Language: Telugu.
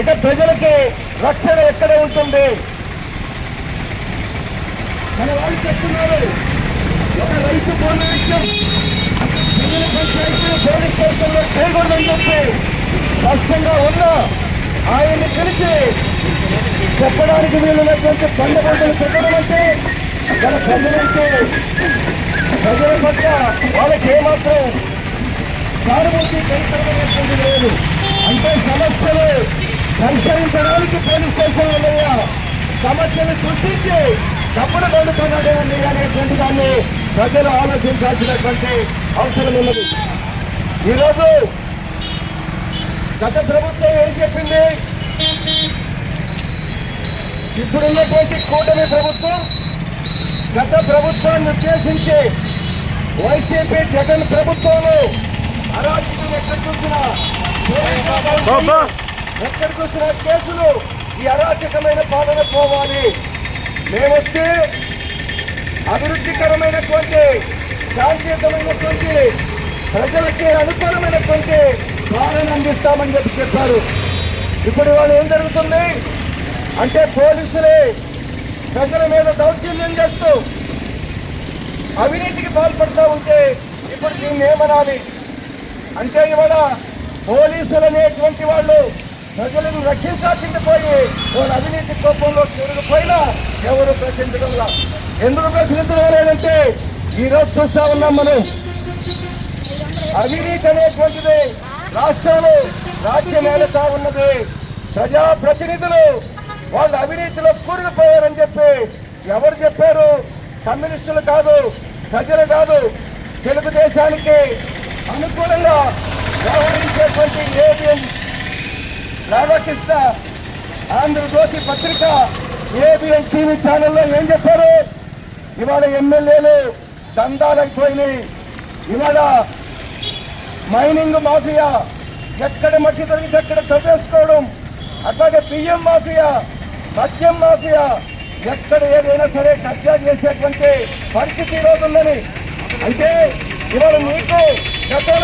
ఇక ప్రజలకి రక్షణ ఎక్కడ ఉంటుంది? మన వాళ్ళు చెప్తున్నారు. ఒక రైతు విషయం ప్రజల పంచాయతీలు పోలీస్ స్టేషన్లో చేయకూడదని చెప్పి స్పష్టంగా ఉన్నా. ఆయన్ని పిలిచి చెప్పడానికి వీలున్నటువంటి బండబండలు పెట్టడం అంటే మన ప్రజలంటే ప్రజల పట్ల వాళ్ళకి ఏమాత్రం సానుభూతి కనికరమైనటువంటి లేదు. అంటే సమస్యలు పరిష్కరించడానికి పోలీస్ స్టేషన్ ఉన్నాయా సమస్యలు సృష్టించి డబ్బులు దండుతున్నాడే అనేటువంటి దాన్ని ప్రజలు ఆలోచించాల్సినటువంటి అవసరం ఉన్నది. ఈరోజు గత ప్రభుత్వం ఏం చెప్పింది? ఇప్పుడున్నటువంటి కూటమి ప్రభుత్వం గత ప్రభుత్వాన్ని ఉద్దేశించి వైసీపీ జగన్ ప్రభుత్వంలో అరాచకం ఎక్కడ చూసినా. ఎక్కడికి వచ్చిన కేసులు ఈ అరాచకమైన పాలన పోవాలి. మేమొస్తే అభివృద్ధికరమైనటువంటి శాంతియుతమైనటువంటి ప్రజలకి అనుకూలమైనటువంటి పాలన అందిస్తామని చెప్పి చెప్పారు. ఇప్పుడు వాళ్ళు ఏం జరుగుతుంది? అంటే పోలీసులే ప్రజల మీద దౌర్జన్యం చేస్తూ అవినీతికి పాల్పడుతూ ఉంటే ఇప్పుడు దీన్ని ఏమనాలి? అంటే ఇవాళ పోలీసులు అనేటువంటి వాళ్ళు ప్రజలను రక్షించాల్సింది పోయి అవినీతి కోపంలో తిరిగిపోయినా ఎవరు ప్రశ్నించడంలా ఎందుకు ప్రశ్నించడం లేదంటే ఈరోజు చూస్తా ఉన్నాం మనం. అవినీతి అనేటువంటిది రాష్ట్రాలు రాజ్యం ఏలుతా ఉన్నది. ప్రజా ప్రతినిధులు వాళ్ళు అవినీతిలో కూరుకుపోయారని చెప్పి ఎవరు చెప్పారు? కమ్యూనిస్టులు కాదు ప్రజలు కాదు. తెలుగుదేశానికి అనుకూలంగా వ్యవహరించేటువంటి ఏబిఎం రాధాకృష్ణ ఆంధ్రజ్యోతి పత్రిక ఏబిఎన్ టీవీ ఛానల్లో ఏం చెప్పారు? ఇవాళ ఎమ్మెల్యేలు దందాలైపోయినాయి ఇవాళ మైనింగ్ మాఫియా ఎక్కడ మట్టి దొరికితే అక్కడ తవ్వేసుకోవడం. అట్లాగే పిఎం మాఫియా మద్యం మాఫియా ఎక్కడ ఏదైనా సరే కబ్జా చేసేటువంటి పరిస్థితి ఈరోజు ఉందని. అంటే ఇవాళ మీకు గతంలో